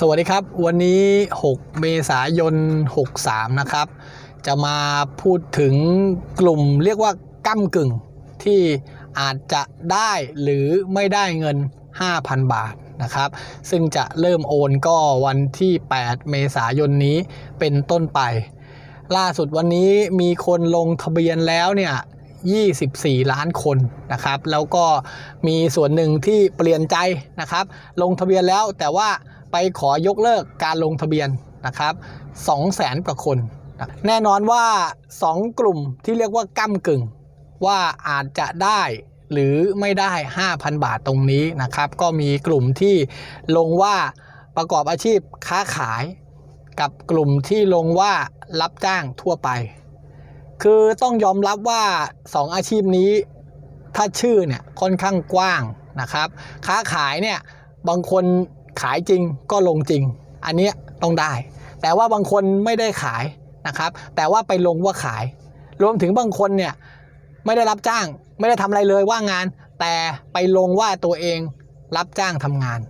สวัสดีครับ วันนี้ 6 เมษายน 63 นะครับ จะมาพูดถึงกลุ่มเรียกว่าก้ากึ่ง ที่อาจจะได้หรือไม่ได้เงิน 5,000 บาทนะครับ ซึ่งจะเริ่มโอนก็วันที่ 8 เมษายนนี้เป็นต้นไป ล่าสุดวันนี้มีคนลงทะเบียนแล้วเนี่ย24 ล้านคนนะครับ แล้วก็มีส่วนหนึ่งที่เปลี่ยนใจนะครับ ลงทะเบียนแล้วแต่ว่า ไปขอยกเลิกการลงทะเบียนนะครับ200,000กว่าคน แน่นอนว่า 2 กลุ่มที่เรียกว่าก้ากึ่ง ว่าอาจจะได้หรือไม่ได้ 5,000 บาทตรงนี้นะครับ ก็มีกลุ่มที่ลงว่าประกอบอาชีพค้าขาย กับกลุ่มที่ลงว่ารับจ้างทั่วไป คือต้องยอมรับว่า 2 อาชีพนี้ ถ้าชื่อเนี่ยค่อนข้างกว้างนะครับ ค้าขายเนี่ยบางคน ขายจริงก็ลงจริง อันนี้ต้องได้ แต่ว่าบางคนไม่ได้ขายนะครับ แต่ว่าไปลงว่าขาย รวมถึงบางคนเนี่ยไม่ได้รับจ้าง ไม่ได้ทำอะไรเลยว่างงาน แต่ไปลงว่าตัวเองรับจ้างทำงาน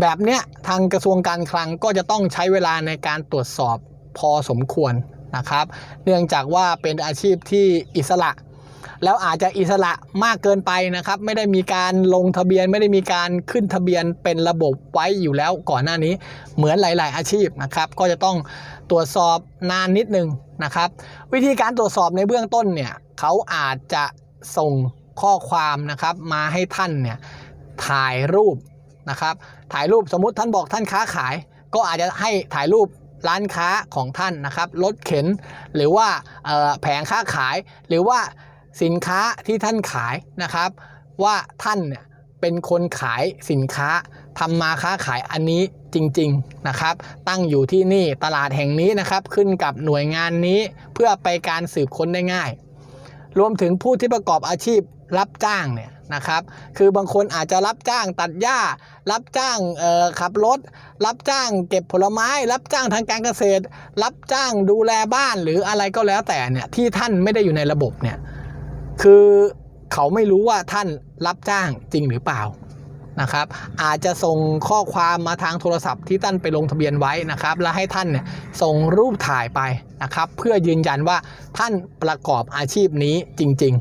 แบบเนี้ยทางกระทรวงการคลังก็จะต้องใช้เวลาในการตรวจสอบพอสมควรนะครับ เนื่องจากว่าเป็นอาชีพที่อิสระ แล้วอาจจะอิสระมากเกินไปนะครับ ไม่ได้มีการลงทะเบียน ไม่ได้มีการขึ้นทะเบียนเป็นระบบไว้อยู่แล้วก่อนหน้านี้เหมือนหลาย ๆ อาชีพนะครับ ก็จะต้องตรวจสอบนานนิดนึงนะครับ วิธีการตรวจสอบในเบื้องต้นเนี่ยเขาอาจจะส่งข้อความนะครับมาให้ท่านเนี่ยถ่ายรูปนะครับถ่ายรูปสมมุติท่านบอกท่านค้าขาย ก็อาจจะให้ถ่ายรูปร้านค้าของท่านนะครับรถเข็น หรือว่าแผงค้าขายหรือว่า สินค้าที่ท่านขายนะครับ ว่าท่านเนี่ยเป็นคนขายสินค้าทำมาค้าขายอันนี้จริงๆนะครับ ตั้งอยู่ที่นี่ตลาดแห่งนี้นะครับ ขึ้นกับหน่วยงานนี้เพื่อไปการสืบค้นได้ง่าย รวมถึงผู้ที่ประกอบอาชีพรับจ้างเนี่ยนะครับ คือบางคนอาจจะรับจ้างตัดหญ้า รับจ้างขับรถ รับจ้างเก็บผลไม้ รับจ้างทางการเกษตร รับจ้างดูแลบ้านหรืออะไรก็แล้วแต่เนี่ยที่ท่านไม่ได้อยู่ในระบบเนี่ย คือเขาไม่รู้ว่าท่านรับจ้างจริงหรือเปล่านะครับอาจจะส่งข้อความมาทางโทรศัพท์ที่ท่านไปลงทะเบียนไว้นะครับ แล้วให้ท่านเนี่ยส่งรูปถ่ายไปนะครับ เพื่อยืนยันว่าท่านประกอบอาชีพนี้จริง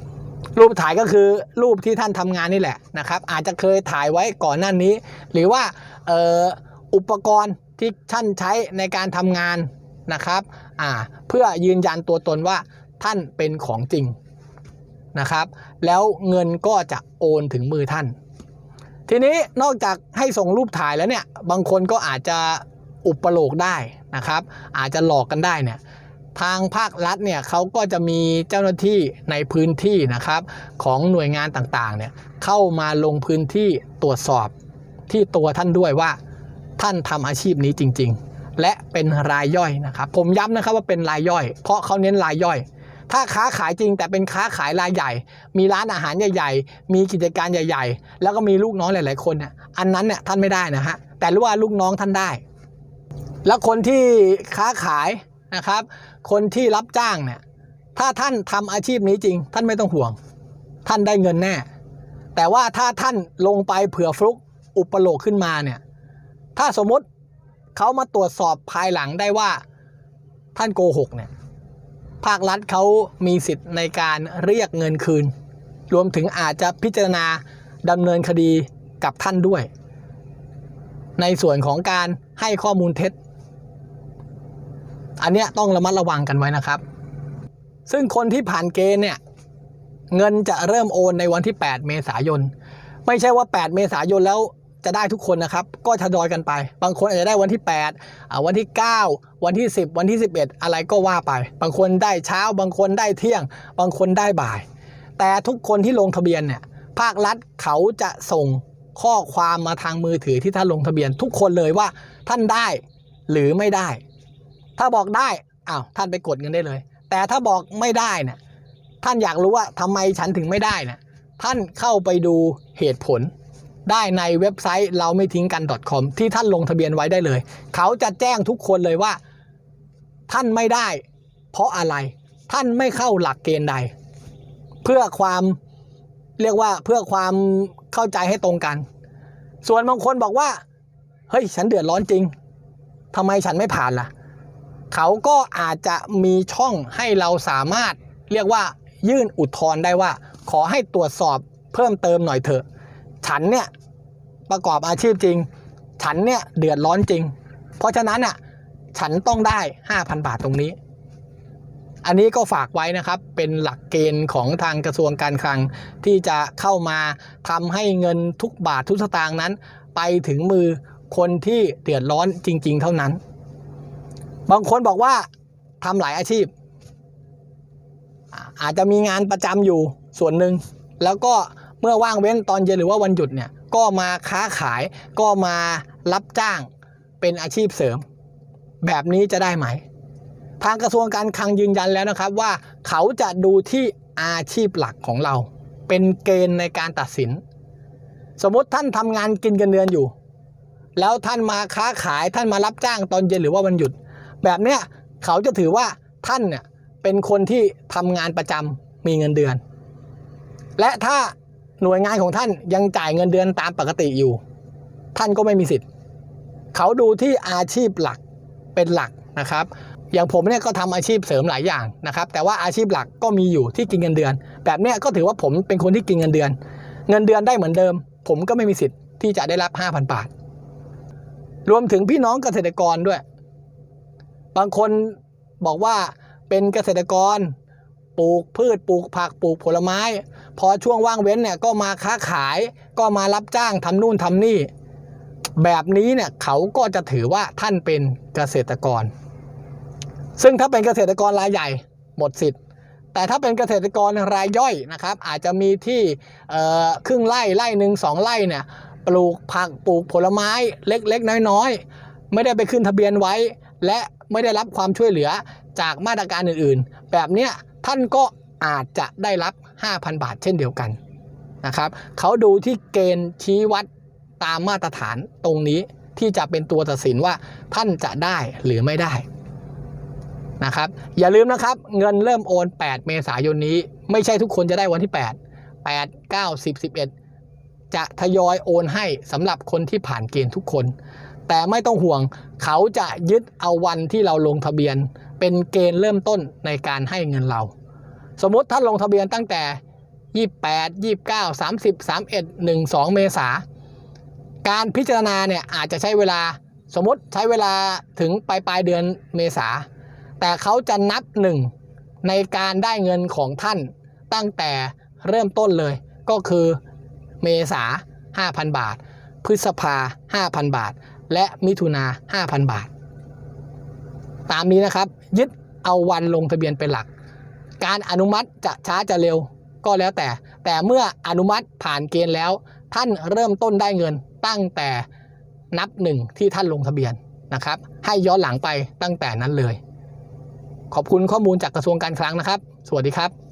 ๆ รูปถ่ายก็คือรูปที่ท่านทำงานนี่แหละนะครับ อาจจะเคยถ่ายไว้ก่อนหน้านี้ หรือว่าอออุปกรณ์ที่ท่านใช้ในการทำงานนะครับเพื่อยืนยันตัวตนว่าท่านเป็นของจริง นะครับ แล้วเงินก็จะโอนถึงมือท่าน ทีนี้นอกจากให้ส่งรูปถ่ายแล้วเนี่ย บางคนก็อาจจะอุปโลกได้นะครับ อาจจะหลอกกันได้เนี่ย ทางภาครัฐเนี่ยเขาก็จะมีเจ้าหน้าที่ในพื้นที่นะครับ ของหน่วยงานต่างๆเนี่ยเข้ามาลงพื้นที่ตรวจสอบที่ตัวท่านด้วยว่า ท่านทำอาชีพนี้จริง ๆ และเป็นรายย่อยนะครับ ผมย้ำนะครับว่าเป็นรายย่อย เพราะเขาเน้นรายย่อย ถ้าค้าขายจริงแต่เป็นค้าขายรายใหญ่ มีร้านอาหารใหญ่ ๆ มีกิจการใหญ่ ๆ แล้วก็มีลูกน้องหลาย ๆ คนเนี่ยอันนั้นเนี่ยท่านไม่ได้นะฮะแต่รู้ว่าลูกน้องท่านได้ แล้วคนที่ค้าขายนะครับ คนที่รับจ้างเนี่ยถ้าท่านทำอาชีพนี้จริง ท่านไม่ต้องห่วง ท่านได้เงินแน่ แต่ว่าถ้าท่านลงไปเผื่อฟลุกอุปโลกขึ้นมาเนี่ยถ้าสมมติเขามาตรวจสอบภายหลังได้ว่าท่านโกหกเนี่ย ภาครัฐเขามีสิทธิ์ในการเรียกเงินคืน รวมถึงอาจจะพิจารณาดำเนินคดีกับท่านด้วย ในส่วนของการให้ข้อมูลเท็จ อันเนี้ยต้องระมัดระวังกันไว้นะครับ ซึ่งคนที่ผ่านเกณฑ์เนี่ยเงินจะเริ่มโอนในวันที่ 8 เมษายน ไม่ใช่ว่า 8 เมษายนแล้ว จะได้ทุกคนนะครับ ก็ทยอยกันไป บางคนอาจจะได้วันที่ 8 วันที่ 9 วันที่ 10 วันที่ 11 อะไรก็ว่าไป บางคนได้เช้า บางคนได้เที่ยง บางคนได้บ่าย แต่ทุกคนที่ลงทะเบียนเนี่ยภาครัฐเขาจะส่งข้อความมาทางมือถือที่ท่านลงทะเบียน ทุกคนเลยว่าท่านได้หรือไม่ได้ ถ้าบอกได้อ้าวท่านไปกดเงินได้เลย แต่ถ้าบอกไม่ได้เนี่ยท่านอยากรู้ว่าทำไมฉันถึงไม่ได้เนี่ยท่านเข้าไปดูเหตุผล ได้ในเว็บไซต์เราไม่ทิ้งกัน .com ที่ท่านลงทะเบียนไว้ได้เลย เขาจะแจ้งทุกคนเลยว่า ท่านไม่ได้ เพราะอะไรท่านไม่เข้าหลักเกณฑ์ใด เพื่อความเรียกว่าเพื่อความเข้าใจให้ตรงกัน ส่วนบางคนบอกว่า เฮ้ย ฉันเดือดร้อนจริงทำไมฉันไม่ผ่านล่ะ เขาก็อาจจะมีช่องให้เราสามารถเรียกว่ายื่นอุทธรณ์ได้ว่า ขอให้ตรวจสอบเพิ่มเติมหน่อยเถอะ ฉันเนี่ยประกอบอาชีพจริง ฉันเนี่ยเดือดร้อนจริง เพราะฉะนั้นอะฉันต้องได้ 5,000 บาทตรงนี้ อันนี้ก็ฝากไว้นะครับ เป็นหลักเกณฑ์ของทางกระทรวงการคลัง ที่จะเข้ามาทำให้เงินทุกบาททุกสตางค์นั้น ไปถึงมือคนที่เดือดร้อนจริง ๆ เท่านั้น บางคนบอกว่าทำหลายอาชีพอ่าอาจจะมีงานประจำอยู่ส่วนหนึ่งแล้วก็ เมื่อว่างเว้นตอนเย็นหรือว่าวันหยุดเนี่ยก็มาค้าขาย ก็มารับจ้างเป็นอาชีพเสริม แบบนี้จะได้ไหม ทางกระทรวงการคลังยืนยันแล้วนะครับว่าเขาจะดูที่อาชีพหลักของเรา เป็นเกณฑ์ในการตัดสิน สมมติท่านทำงานกินกันเดือนอยู่ แล้วท่านมาค้าขายท่านมารับจ้างตอนเย็นหรือว่าวันหยุด แบบเนี้ยเขาจะถือว่าท่านเนี่ยเป็นคนที่ทำงานประจำมีเงินเดือน และถ้า หน่วยงานของท่านยังจ่ายเงินเดือนตามปกติอยู่ ท่านก็ไม่มีสิทธิ์ เขาดูที่อาชีพหลักเป็นหลักนะครับ อย่างผมเนี่ยก็ทำอาชีพเสริมหลายอย่างนะครับ แต่ว่าอาชีพหลักก็มีอยู่ที่กินเงินเดือน แบบเนี้ยก็ถือว่าผมเป็นคนที่กินเงินเดือน เงินเดือนได้เหมือนเดิม ผมก็ไม่มีสิทธิ์ที่จะได้รับ 5,000 บาท รวมถึงพี่น้องเกษตรกรด้วย บางคนบอกว่าเป็นเกษตรกร ปลูกพืชปลูกผักปลูกผลไม้ พอช่วงว่างเว้นเนี่ยก็มาค้าขายก็มารับจ้างทำนู่นทำนี่ แบบนี้เนี่ยเขาก็จะถือว่าท่านเป็นเกษตรกร ซึ่งถ้าเป็นเกษตรกรรายใหญ่หมดสิทธิ์ แต่ถ้าเป็นเกษตรกรรายย่อยนะครับ อาจจะมีที่ครึ่งไร่ไร่หนึ่งสองไร่เนี่ยปลูกผักปลูกผลไม้เล็กๆ น้อยๆ ไม่ได้ไปขึ้นทะเบียนไว้ และไม่ได้รับความช่วยเหลือจากมาตรการอื่นๆ แบบเนี้ย ท่านก็อาจจะได้รับ 5,000 บาทเช่นเดียวกันนะครับเขาดูที่เกณฑ์ชี้วัดตามมาตรฐานตรงนี้ที่จะเป็นตัวตัดสินว่าท่านจะได้หรือไม่ได้นะครับอย่าลืมนะครับเงินเริ่มโอน 8 เมษายนนี้ ไม่ใช่ทุกคนจะได้วันที่ 8 8 9 10 11 จะทยอยโอนให้สำหรับคนที่ผ่านเกณฑ์ทุกคน แต่ไม่ต้องห่วงเขาจะยึดเอาวันที่เราลงทะเบียน เป็นเกณฑ์เริ่มต้นในการให้เงินเรา สมมติถ้านลงทะเบียนตั้งแต่ 28 29 30 31 12 เมษาการพิจารณาเนี่ยอาจจะใช้เวลาสมมติใช้เวลาถึงปลายปลายเดือนเมษา แต่เขาจะนับหนึ่งในการได้เงินของท่านตั้งแต่เริ่มต้นเลย ก็คือเมษา 5,000 บาท พฤษภา 5,000 บาท และมิถุนา 5,000 บาท ตามนี้นะครับ ยึดเอาวันลงทะเบียนเป็นหลัก การอนุมัติจะช้าจะเร็วก็แล้วแต่ แต่เมื่ออนุมัติผ่านเกณฑ์แล้ว ท่านเริ่มต้นได้เงินตั้งแต่นับหนึ่งที่ท่านลงทะเบียนนะครับ ให้ย้อนหลังไปตั้งแต่นั้นเลย ขอบคุณข้อมูลจากกระทรวงการคลังนะครับ สวัสดีครับ